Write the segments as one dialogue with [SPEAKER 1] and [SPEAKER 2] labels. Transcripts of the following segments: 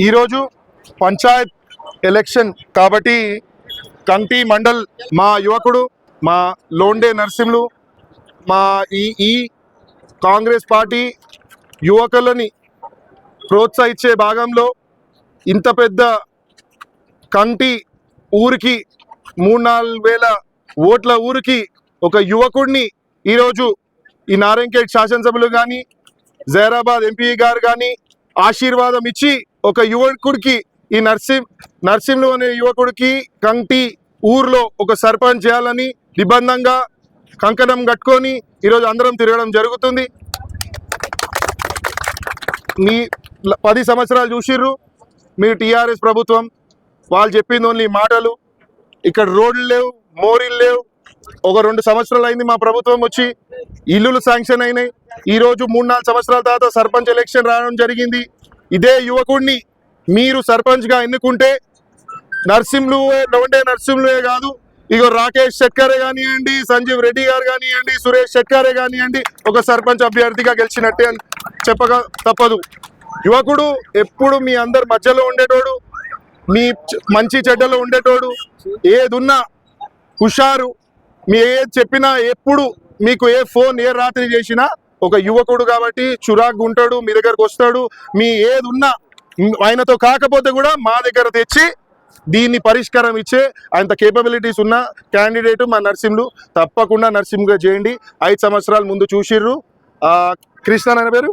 [SPEAKER 1] ఈరోజు పంచాయత్ ఎలక్షన్ కాబట్టి కంటి మండల్ మా యువకుడు మా లోండే నర్సింహులు మా ఈ ఈ కాంగ్రెస్ పార్టీ యువకులని ప్రోత్సహించే భాగంలో ఇంత పెద్ద కంటి ఊరికి మూడు నాలుగు వేల ఓట్ల ఊరికి ఒక యువకుడిని ఈరోజు ఈ నారాయణఖేడ్ శాసనసభలు కానీ జైరాబాద్ ఎంపీ గారు కానీ ఆశీర్వాదం ఇచ్చి ఒక యువకుడికి ఈ నర్సింహ్ నర్సింహులు అనే యువకుడికి కంటి ఊర్లో ఒక సర్పంచ్ చేయాలని నిబంధంగా కంకణం కట్టుకొని ఈరోజు అందరం తిరగడం జరుగుతుంది. మీ పది సంవత్సరాలు చూసిర్రు. మీ టీఆర్ఎస్ ప్రభుత్వం వాళ్ళు చెప్పింది ఓన్లీ మాటలు. ఇక్కడ రోడ్లు లేవు మోరీలు లేవు. ఒక రెండు సంవత్సరాలు అయింది మా ప్రభుత్వం వచ్చి ఇల్లులు శాంక్షన్ అయినాయి. ఈ రోజు మూడు నాలుగు సంవత్సరాల తర్వాత సర్పంచ్ ఎలక్షన్ రావడం జరిగింది. ఇదే యువకుడిని మీరు సర్పంచ్గా ఎన్నుకుంటే నర్సింహులు ఉండే నర్సింహులే కాదు. ఇగో రాకేష్ శెట్కరే కానివ్వండి సంజీవ్ రెడ్డి గారు కానివ్వండి సురేష్ శెట్కరే కానివ్వండి ఒక సర్పంచ్ అభ్యర్థిగా గెలిచినట్టే అని చెప్పక తప్పదు. యువకుడు ఎప్పుడు మీ అందరి మధ్యలో ఉండేటోడు మీ మంచి చెడ్డలో ఉండేటోడు ఏదున్నా హుషారు మీ ఏది చెప్పినా ఎప్పుడు మీకు ఏ ఫోన్ ఏ రాత్రి చేసినా ఒక యువకుడు కాబట్టి చురాకు ఉంటాడు మీ దగ్గరకు వస్తాడు. మీ ఏది ఉన్నా ఆయనతో కాకపోతే కూడా మా దగ్గర తెచ్చి దీన్ని పరిష్కారం ఇచ్చే అంత కేపబిలిటీస్ ఉన్న క్యాండిడేట్ మా నర్సింహులు తప్పకుండా నర్సింహ్గా చేయండి. ఐదు సంవత్సరాల ముందు చూసిర్రు. ఆ, కృష్ణ అనే పేరు?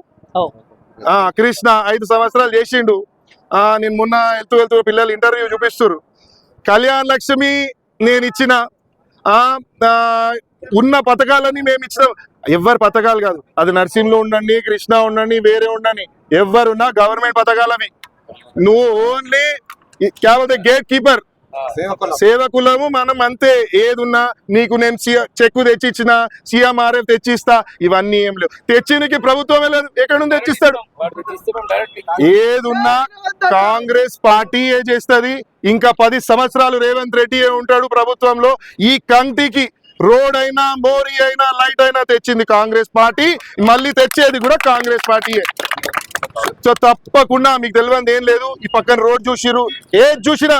[SPEAKER 1] ఆ, కృష్ణ ఐదు సంవత్సరాలు చేసిండు. ఆ, నేను మొన్న వెళ్తూ వెళ్తూ పిల్లలు ఇంటర్వ్యూ చూపిస్తారు కళ్యాణ్ లక్ష్మి నేను ఇచ్చిన ఉన్న పథకాలన్నీ మేము ఇచ్చిన ఎవరి పథకాలు కాదు. అది నర్సింహ్లో ఉండండి కృష్ణ ఉండండి వేరే ఉండండి. ఎవరున్నా గవర్నమెంట్ పథకాలు అవి నువ్వు ఓన్లీ కేవలం గేట్ కీపర్. సేవకులము మనం అంతే. ఏదున్నా నీకు నేను చెక్కు తెచ్చిచ్చిన సీఎంఆర్ఎఫ్ తెచ్చిస్తా ఇవన్నీ ఏం లేవు. తెచ్చినకి ప్రభుత్వం ఎక్కడ నుండి తెచ్చిస్తాడు ఏదున్నా కాంగ్రెస్ పార్టీయే చేస్తది. ఇంకా పది సంవత్సరాలు రేవంత్ రెడ్డి ఉంటాడు ప్రభుత్వంలో. ఈ కంటికి రోడ్ అయినా మోరీ అయినా లైట్ అయినా తెచ్చింది కాంగ్రెస్ పార్టీ. మళ్ళీ తెచ్చేది కూడా కాంగ్రెస్ పార్టీయే. సో తప్పకుండా మీకు తెలియదు ఏం లేదు. ఈ పక్కన రోడ్ చూసిరు ఏది చూసినా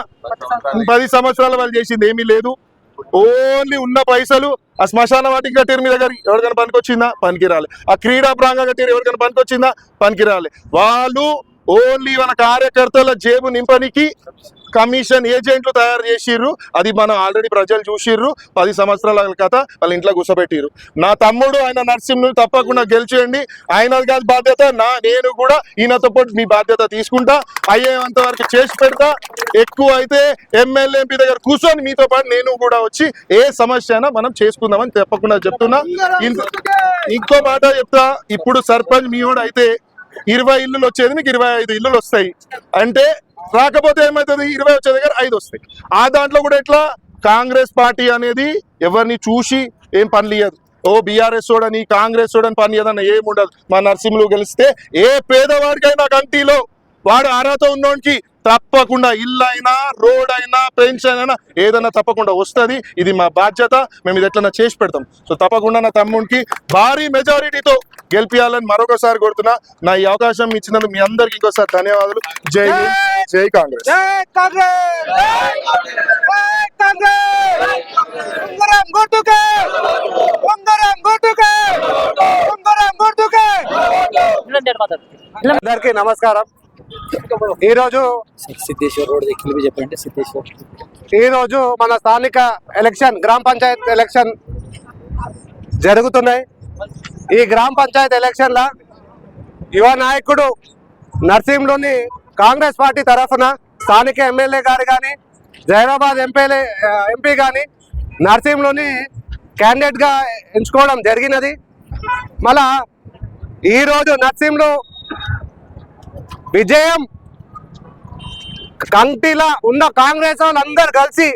[SPEAKER 1] పది సంవత్సరాల వాళ్ళు చేసింది ఏమీ లేదు. ఓన్లీ ఉన్న పైసలు ఆ శ్మశాన వాటికి కట్టారు మీ దగ్గర ఎవరికైనా పనికొచ్చిందా? పనికి రాలే ఆ క్రీడా ప్రాంగం కట్టారు ఎవరికైనా పనికొచ్చిందా? పనికి రాలే వాళ్ళు ఓన్లీ మన కార్యకర్తల జేబు నింపనికి కమిషన్ ఏజెంట్లు తయారు చేసిర్రు. అది మనం ఆల్రెడీ ప్రజలు చూసిర్రు. పది సంవత్సరాల కథ వాళ్ళ ఇంట్లో కూర్చోబెట్టిర్రు. నా తమ్ముడు ఆయన నరసింహులు తప్పకుండా గెలిచేయండి. ఆయనది కాదు బాధ్యత నా నేను కూడా ఈయనతో పాటు మీ బాధ్యత తీసుకుంటా. అయ్యేంత వరకు చేసి పెడతా. ఎక్కువ అయితే ఎమ్మెల్యే ఎంపీ దగ్గర కూర్చొని మీతో పాటు నేను కూడా వచ్చి ఏ సమస్య అయినా మనం చేసుకుందామని తప్పకుండా చెప్తున్నా. ఇంకో మాట చెప్తా. ఇప్పుడు సర్పంచ్ మీ అయితే ఇరవై ఇల్లులు వచ్చేది నీకు ఇరవై ఐదు ఇల్లులు వస్తాయి. అంటే రాకపోతే ఏమవుతుంది ఇరవై వచ్చే దగ్గర ఐదు వస్తాయి. ఆ దాంట్లో కూడా ఎట్లా? కాంగ్రెస్ పార్టీ అనేది ఎవరిని చూసి ఏం పని ఓ బీఆర్ఎస్ చూడని కాంగ్రెస్ చూడని పని ఏదన్నా ఏముండదు. ఉండదు మా నరసింహులు గెలిస్తే ఏ పేదవాడికైనా కంటిలో వాడు అర్హత ఉన్నోడికి తప్పకుండా ఇల్లు అయినా రోడ్ అయినా పెన్షన్ అయినా ఏదైనా తప్పకుండా వస్తుంది. ఇది మా బాధ్యత. మేము ఇది ఎట్లన్నా చేసి పెడతాం. సో తప్పకుండా నా తమ్ముడికి భారీ మెజారిటీతో గెలిపియాలని మరొకసారి కోరుతున్నా. నా ఈ అవకాశం ఇచ్చినందుకు మీ అందరికి ఇంకోసారి ధన్యవాదాలు. జై జై కాంగ్రెస్.
[SPEAKER 2] అందరికీ నమస్కారం. ఈరోజు
[SPEAKER 3] సిద్ధేశ్వర్ రోడ్ చెప్పండి సిద్ధేశ్వర్.
[SPEAKER 2] ఈరోజు మన స్థానిక ఎలక్షన్ గ్రామ పంచాయత్ ఎలక్షన్ జరుగుతున్నాయి? ఈ గ్రామ పంచాయత్ ఎలక్షన్ల యువ నాయకుడు నర్సింహ్లోని కాంగ్రెస్ పార్టీ తరఫున స్థానిక ఎమ్మెల్యే గారు కానీ జైరాబాద్ ఎంపీలే ఎంపీ కానీ నర్సింహ్లోని క్యాండిడేట్గా ఎంచుకోవడం జరిగినది. మళ్ళా ఈరోజు నర్సింహ్లో విజయం కంటిలా ఉన్న కాంగ్రెస్ వాళ్ళందరూ కలిసి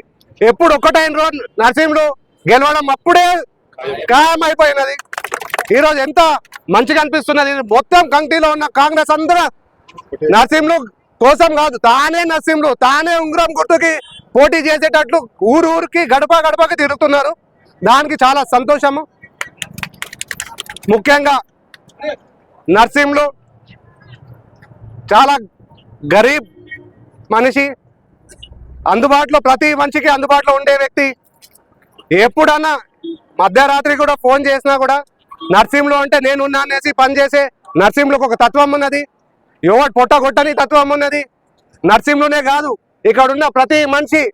[SPEAKER 2] ఎప్పుడు ఒక్కటైన రోజు నర్సింహ్లు గెలవడం అప్పుడే ఖాయమైపోయినది. ఈరోజు ఎంత మంచిగా అనిపిస్తున్నది. మొత్తం కంటిలో ఉన్న కాంగ్రెస్ అందరూ నర్సింహ్లు కోసం కాదు తానే నర్సింహ్లు తానే ఉంగరం గుర్తుకి పోటీ చేసేటట్లు ఊరు ఊరికి గడప గడపకి తిరుగుతున్నారు. దానికి చాలా సంతోషము. ముఖ్యంగా నర్సింహులు చాలా గరీబ్ మనిషి అందుబాటులో ప్రతి మనిషికి అందుబాటులో ఉండే వ్యక్తి. ఎప్పుడన్నా మధ్యరాత్రి కూడా ఫోన్ చేసినా కూడా నర్సింహ్లో అంటే నేను ఉన్నా అనేసి పనిచేసే నర్సింహ్లకు ఒక తత్వం ఉన్నది. ఎవడు పొట్టగొట్టని తత్వం ఉన్నది. నర్సింహ్లోనే కాదు ఇక్కడ ఉన్న ప్రతి మనిషి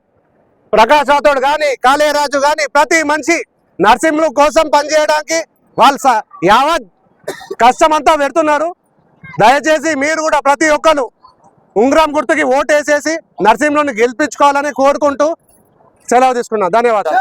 [SPEAKER 2] ప్రకాష్ రాథోడ్ కానీ కాళేరాజు కానీ ప్రతి మనిషి నర్సింహ్లు కోసం పనిచేయడానికి వాళ్ళు స- యావత్ కష్టం అంతా పెడుతున్నారు. దయచేసి మీరు కూడా ప్రతి ఒక్కరు ఉంగరం గుర్తుకి ఓటేసేసి నర్సింహ్లోని గెలిపించుకోవాలని కోరుకుంటూ సెలవు తీసుకున్నా. ధన్యవాదాలు.